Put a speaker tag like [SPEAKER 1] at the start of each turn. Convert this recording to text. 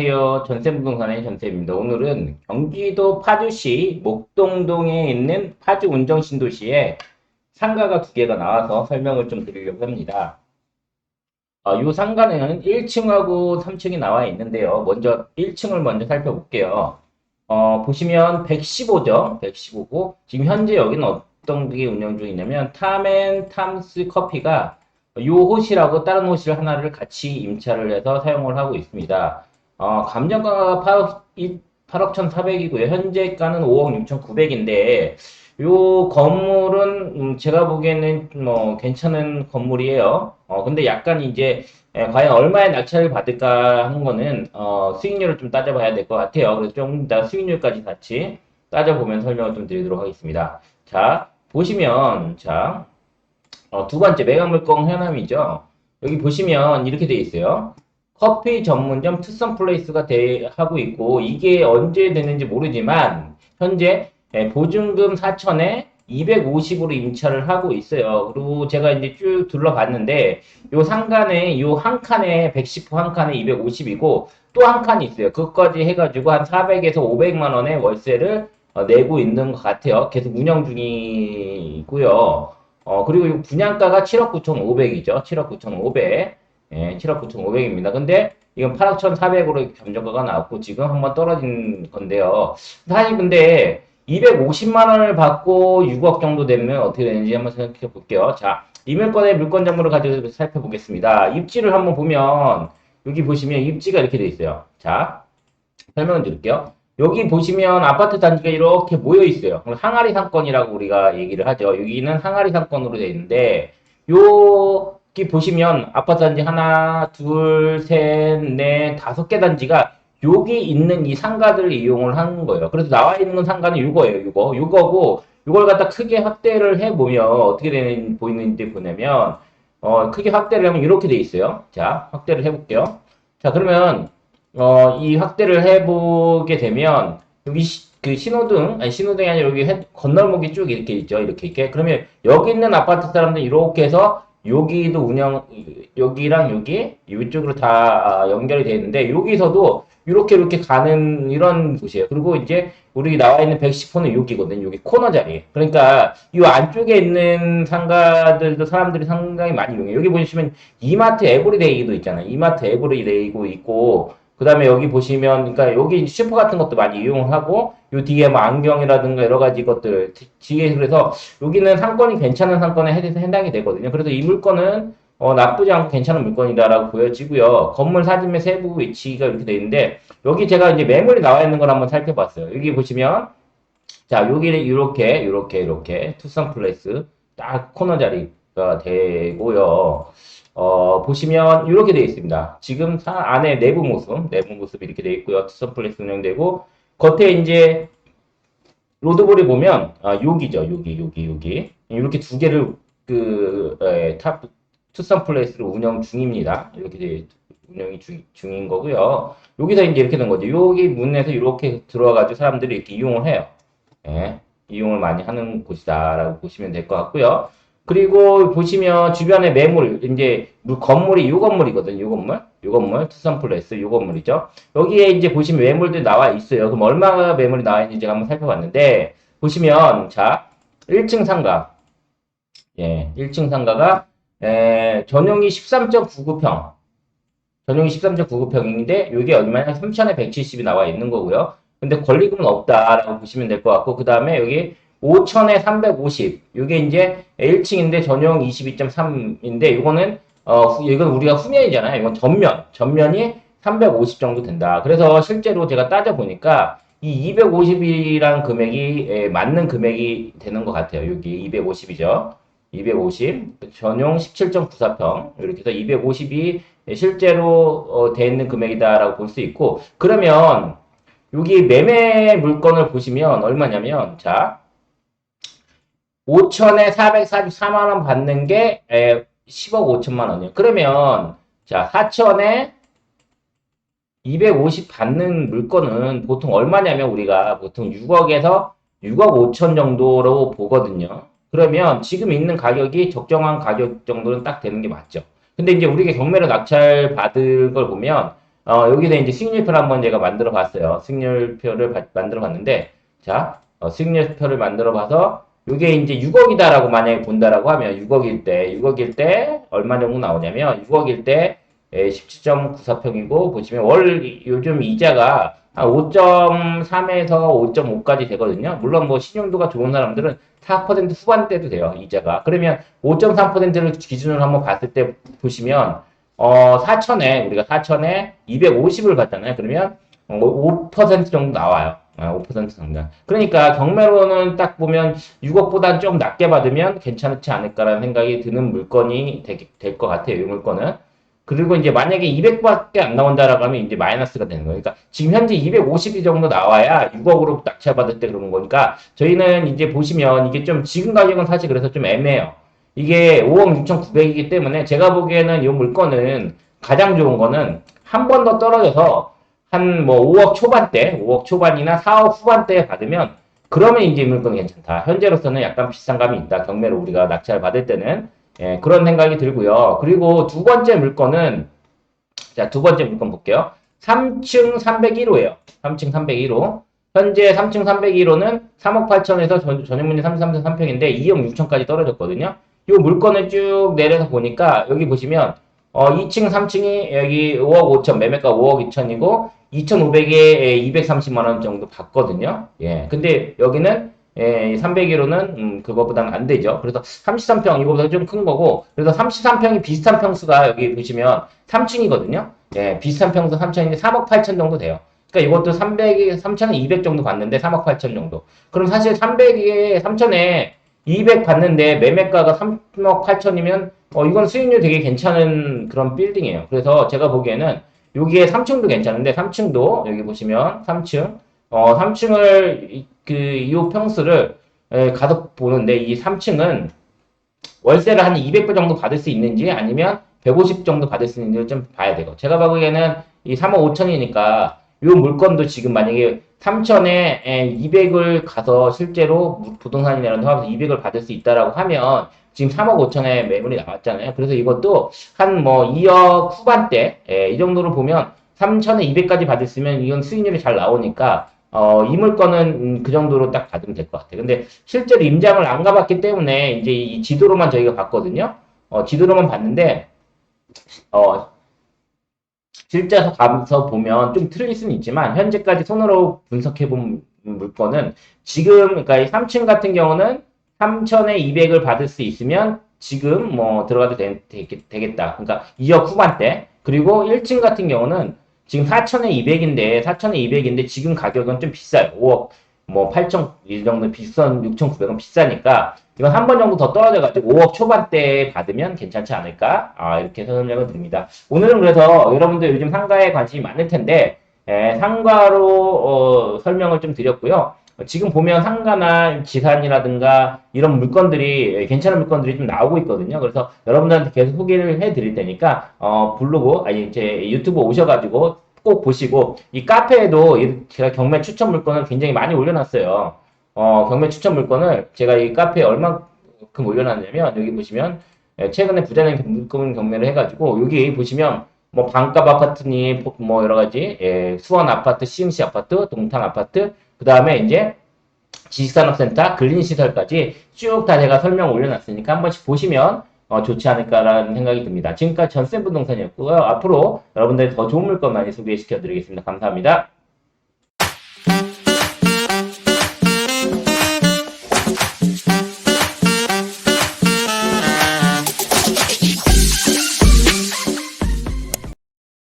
[SPEAKER 1] 안녕하세요. 전세부동산의 전세입니다. 오늘은 경기도 파주시 목동동에 있는 파주 운정 신도시에 상가가 두 개가 나와서 설명을 좀 드리려고 합니다. 어, 이 상가는 1층하고 3층이 나와 있는데요. 먼저 1층을 먼저 살펴볼게요. 어, 보시면 115죠. 115고 지금 현재 여기는 어떤 게 운영 중이냐면 탐앤 탐스 커피가 요 호실하고 다른 호실 하나를 같이 임차를 해서 사용을 하고 있습니다. 어, 감정가가 8억, 8억 1,400이고요. 현재가는 5억 6,900인데, 요 건물은, 음, 제가 보기에는 뭐, 괜찮은 건물이에요. 어, 근데 약간 이제, 에, 과연 얼마의 낙찰을 받을까 하는 거는, 어, 수익률을 좀 따져봐야 될 것 같아요. 그래서 좀더 수익률까지 같이 따져보면 설명을 좀 드리도록 하겠습니다. 자, 보시면, 자, 어, 두 번째, 매각물건 현황이죠. 여기 보시면 이렇게 돼 있어요. 커피 전문점 투썸 플레이스가 돼, 하고 있고, 이게 언제 되는지 모르지만, 현재 예, 보증금 4천에 250으로 임차를 하고 있어요. 그리고 제가 이제 쭉 둘러봤는데, 요 상간에, 요 한 칸에 110호 한 칸에 250이고, 또 한 칸이 있어요. 그것까지 해가지고 한 400에서 500만 원의 월세를 어, 내고 있는 것 같아요. 계속 운영 중이고요. 어, 그리고 이 분양가가 7억 9,500이죠. 7억 9,500. 예, 7억 9,500입니다. 근데 이건 8억 1,400으로 견적가가 나왔고 지금 한번 떨어진 건데요. 사실 근데 250만 원을 받고 6억 정도 되면 어떻게 되는지 한번 생각해 볼게요. 자, 이 물건의 물건 정보를 가지고 살펴보겠습니다. 입지를 한번 보면 여기 보시면 입지가 이렇게 돼 있어요. 자, 설명을 드릴게요. 여기 보시면 아파트 단지가 이렇게 모여 있어요. 항아리 상권이라고 우리가 얘기를 하죠. 여기는 항아리 상권으로 되어 있는데 여기 보시면 아파트 단지 하나, 둘, 셋, 넷, 다섯 개 단지가 여기 있는 이 상가들을 이용을 하는 거예요. 그래서 나와 있는 상가는 이거예요. 이거. 이거고 이걸 갖다 크게 확대를 해 보면 어떻게 되는 보이는지 보냐면 어, 크게 확대를 하면 이렇게 돼 있어요. 자, 확대를 해 볼게요. 자, 그러면 어, 이 확대를 해보게 되면, 여기 시, 그 신호등, 아니 신호등이 아니라 여기 헤- 건널목이 쭉 이렇게 있죠. 이렇게, 이렇게. 그러면 여기 있는 아파트 사람들 이렇게 해서 여기도 운영, 여기랑 여기, 이쪽으로 다 아, 연결이 되어 있는데, 여기서도 이렇게 이렇게 가는 이런 곳이에요. 그리고 이제 우리 나와 있는 110호는 여기거든요. 여기 코너 자리. 그러니까 이 안쪽에 있는 상가들도 사람들이 상당히 많이 이용해요. 여기 보시면 이마트 에브리데이도 있잖아요. 이마트 에브리데이고 있고, 그 다음에 여기 보시면, 그러니까 여기 슈퍼 같은 것도 많이 이용을 하고, 요 뒤에 뭐 안경이라든가 여러 가지 것들, 뒤에 그래서 여기는 상권이 괜찮은 상권에 해- 해당이 되거든요. 그래서 이 물건은 어, 나쁘지 않고 괜찮은 물건이다라고 보여지고요. 건물 사진의 세부 위치가 이렇게 돼 있는데, 여기 제가 이제 매물이 나와 있는 걸 한번 살펴봤어요. 여기 보시면, 자, 여기는 이렇게, 이렇게, 이렇게, 투썸 플레이스, 딱 코너 자리 가 되고요. 어, 보시면 이렇게 되어 있습니다. 지금 사- 안에 내부 모습, 내부 모습이 이렇게 되어 있고요. 투썸 플레이스 운영되고, 겉에 이제 로드볼에 보면, 아, 여기죠. 여기, 여기, 여기. 이렇게 두 개를 그, 에, 탑, 투썸 플레이스를 운영 중입니다. 이렇게 돼- 운영이 중, 중인 거고요. 여기서 이제 이렇게 된 거죠. 여기 문에서 이렇게 들어와가지고 사람들이 이렇게 이용을 해요. 예, 이용을 많이 하는 곳이다라고 보시면 될 것 같고요. 그리고 보시면 주변에 매물, 이제 물- 건물이 요 건물이거든요. 요 건물. 요 건물, 투썸 플레이스 요 건물이죠. 여기에 이제 보시면 매물들이 나와 있어요. 그럼 얼마나 매물이 나와 있는지 제가 한번 살펴봤는데, 보시면, 자, 1층 상가. 예, 1층 상가가, 에, 전용이 13.99평. 전용이 13.99평인데, 이게 얼마냐? 3천에 170이 나와 있는 거고요. 근데 권리금은 없다라고 보시면 될 것 같고, 그 다음에 여기 5천에 350. 이게 이제 1층인데 전용 22.3인데, 이거는, 어, 후- 이건 우리가 후면이잖아요. 이건 전면. 전면이 350 정도 된다. 그래서 실제로 제가 따져 보니까, 이 250이란 금액이 에, 맞는 금액이 되는 것 같아요. 여기 250이죠. 250. 전용 17.94평. 이렇게 해서 250이 실제로 어, 돼 있는 금액이다라고 볼 수 있고, 그러면 여기 매매 물건을 보시면 얼마냐면, 자, 5천에 444만 원 받는 게 에, 10억 5천만 원이에요. 그러면, 자, 4천에 250 받는 물건은 보통 얼마냐면 우리가 보통 6억에서 6억 5천 정도로 보거든요. 그러면 지금 있는 가격이 적정한 가격 정도는 딱 되는 게 맞죠. 근데 이제 우리가 경매로 낙찰 받을 걸 보면 어, 여기다 이제 수익률표를 한번 제가 만들어 봤어요. 수익률표를 바- 만들어 봤는데, 자, 어, 수익률표를 만들어 봐서, 이게 이제 6억이다라고 만약에 본다라고 하면 6억일 때, 6억일 때 얼마 정도 나오냐면 6억일 때 17.94평이고 보시면 월 요즘 이자가 한 5.3에서 5.5까지 되거든요. 물론 뭐 신용도가 좋은 사람들은 4% 후반대도 돼요. 이자가. 그러면 5.3%를 기준으로 한번 봤을 때 보시면 어 4천에 우리가 4천에 250을 받잖아요. 그러면 어, 5% 정도 나와요. 아, 5% 정도. 그러니까 경매로는 딱 보면 6억보다 좀 낮게 받으면 괜찮지 않을까라는 생각이 드는 물건이 될 것 같아요. 이 물건은. 그리고 이제 만약에 200밖에 안 나온다라고 하면 이제 마이너스가 되는 거예요. 그러니까 지금 현재 250이 정도 나와야 6억으로 낙찰받을 때 그런 거니까 저희는 이제 보시면 이게 좀 지금 가격은 사실 그래서 좀 애매해요. 이게 5억 6,900이기 때문에 제가 보기에는 이 물건은 가장 좋은 거는 한 번 더 떨어져서 한 뭐 5억 초반대, 5억 초반이나 4억 후반대에 받으면 그러면 이제 이 물건이 괜찮다. 현재로서는 약간 비싼 감이 있다. 경매로 우리가 낙찰 받을 때는 예, 그런 생각이 들고요. 그리고 두 번째 물건은 자, 두 번째 물건 볼게요. 3층 301호예요. 3층 301호. 현재 3층 301호는 3억 8천에서 전, 전용문이 33세 3평인데 2억 6천까지 떨어졌거든요. 이 물건을 쭉 내려서 보니까 여기 보시면 어, 2층 3층이 여기 5억 5천 매매가 5억 2천이고 2,500에 230만 원 정도 받거든요. 예. 근데 여기는 예, 301호는 음, 그거보다는 안 되죠. 그래서 33평 이거보다 좀 큰 거고 그래서 33평이 비슷한 평수가 여기 보시면 3층이거든요. 예, 비슷한 평수 3층인데 3억 8천 정도 돼요. 그러니까 이것도 300에 3천에 200 정도 받는데 3억 8천 정도. 그럼 사실 300에 3천에 200 받는데 매매가가 3억 8천이면 어 이건 수익률 되게 괜찮은 그런 빌딩이에요. 그래서 제가 보기에는 여기에 3층도 괜찮은데 3층도 여기 보시면 3층. 어 3층을 그이 평수를 에, 가서 보는데 이 3층은 월세를 한 200불 정도 받을 수 있는지 아니면 150 정도 받을 수 있는지 좀 봐야 되고 제가 보기에는 이 3억 5천이니까 이 물건도 지금 만약에 3천에 200을 가서 실제로 부동산이라는 하면서 200을 받을 수 있다라고 하면 지금 3억 5천에 매물이 나왔잖아요. 그래서 이것도 한 뭐 2억 후반대 예, 이 정도로 보면 3천에 200까지 받을 수 있으면 이건 수익률이 잘 나오니까 어, 이 물건은 음, 그 정도로 딱 받으면 될 것 같아요. 근데 실제로 임장을 안 가봤기 때문에 이제 이 지도로만 저희가 봤거든요. 어, 지도로만 봤는데 어, 실제로 가서 보면 좀 틀릴 수는 있지만 현재까지 손으로 분석해 본 물건은 지금 그러니까 이 3층 같은 경우는 3천에 200을 받을 수 있으면 지금 뭐 들어가도 되, 겠다 그러니까 2억 후반대. 그리고 1층 같은 경우는 지금 4천에 200인데 4천에 200인데 지금 가격은 좀 비싸요. 5억 뭐 8천 이 정도 비싼 6,900은 비싸니까 이건 한 번 정도 더 떨어져가지고 5억 초반대에 받으면 괜찮지 않을까? 아, 이렇게 설명을 드립니다. 오늘은 그래서 여러분들 요즘 상가에 관심이 많을 텐데 에, 상가로 어, 설명을 좀 드렸고요. 지금 보면 상가나 지산이라든가 이런 물건들이 괜찮은 물건들이 좀 나오고 있거든요. 그래서 여러분들한테 계속 소개를 해드릴 테니까 어, 블로그 아니 제 유튜브 오셔가지고 꼭 보시고 이 카페에도 제가 경매 추천 물건을 굉장히 많이 올려놨어요. 어, 경매 추천 물건을 제가 이 카페에 얼마큼 올려놨냐면 여기 보시면 예, 최근에 부자는 물건 경매를 해가지고 여기 보시면 뭐 반값 아파트니 뭐 여러 가지 예, 수원 아파트, 시흥시 아파트, 동탄 아파트 그 다음에 이제 지식산업센터, 근린시설까지 쭉 다 제가 설명 올려놨으니까 한 번씩 보시면 어, 좋지 않을까라는 생각이 듭니다. 지금까지 전센 부동산이었고요. 앞으로 여러분들 더 좋은 물건 많이 소개시켜 드리겠습니다. 감사합니다.